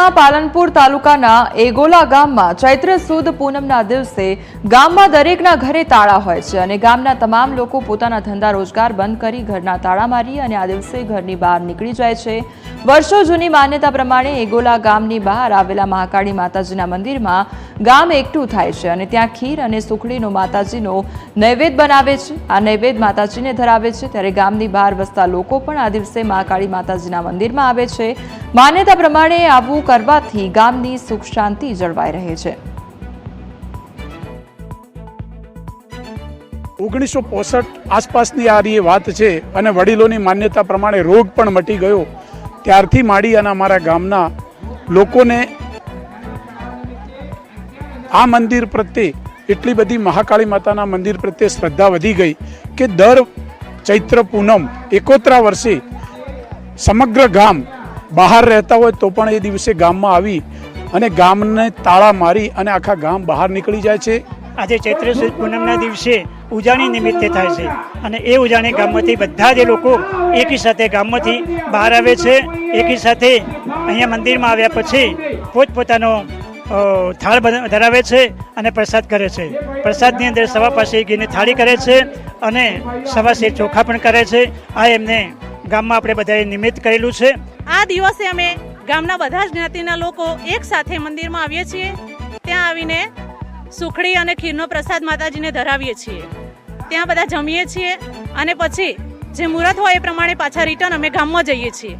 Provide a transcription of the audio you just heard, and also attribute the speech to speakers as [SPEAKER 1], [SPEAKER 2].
[SPEAKER 1] ગુજરાતમાં પાલનપુર તાલુકાના એગોલા ગામમાં ચૈત્ર સુદ પૂનમના દિવસે ગામમાં દરેકના ઘરે તાળા હોય છે અને ગામના તમામ લોકો પોતાના ધંધા રોજગાર બંધ કરી ઘરના તાળા મારી અને આ દિવસે ઘરની બહાર નીકળી જાય છે. વર્ષો જૂની માન્યતા પ્રમાણે એગોલા ગામની બહાર આવેલા મહાકાળી માતાજીના મંદિરમાં ગામ એકઠું થાય છે અને ત્યાં ખીર અને સુખડીનો માતાજીનો નૈવેદ્ય બનાવે છે. આ નૈવેદ્ય માતાજીને ધરાવે છે ત્યારે ગામની બહાર વસતા લોકો પણ આ દિવસે મહાકાળી માતાજીના મંદિરમાં આવે છે. માન્યતા પ્રમાણે આવું કરવાથી ગામની સુખ શાંતિ જળવાઈ રહે છે.
[SPEAKER 2] ઓગણીસો પોસઠ આસપાસની આ રી વાત છે અને વડીલોની માન્યતા પ્રમાણે રોગ પણ મટી ગયો. ત્યારથી માંડી અને અમારા ગામના લોકોને આ મંદિર પ્રત્યે એટલી બધી મહાકાળી માતાના મંદિર પ્રત્યે શ્રદ્ધા વધી ગઈ કે દર ચૈત્ર પૂનમ એકોતરા વર્ષે સમગ્ર ગામ બહાર રહેતા હોય તો પણ એ દિવસે ગામમાં આવી અને ગામને તાળા મારી અને આખા ગામ બહાર નીકળી જાય છે.
[SPEAKER 3] આજે ચૈત્ર સુદ પૂનમના દિવસે ઉજાણી નિમિત્તે થાય છે અને એ ઉજાણી ગામમાંથી બધા જ લોકો એકી સાથે ગામમાંથી બહાર આવે છે, એકી સાથે અહીંયા મંદિરમાં આવ્યા પછી પોતપોતાનો થાળ ધરાવે છે અને પ્રસાદ કરે છે. પ્રસાદની અંદર સવા પાસે ઘીની થાળી કરે છે અને સવા શેર ચોખા પણ કરે છે. આ એમને ગામમાં આપણે બધાએ નિમિત્ત કરેલું છે.
[SPEAKER 4] આ દિવસે અમે ગામના બધા જ જ્ઞાતિના લોકો એક સાથે મંદિરમાં આવીએ છીએ. ત્યાં આવીને સુખડી અને ખીરનો પ્રસાદ માતાજીને ધરાવીએ છીએ. ત્યાં બધા જમીએ છીએ અને પછી જે મુહૂર્ત હોય એ પ્રમાણે પાછા રિટર્ન અમે ગામમાં જઈએ છીએ.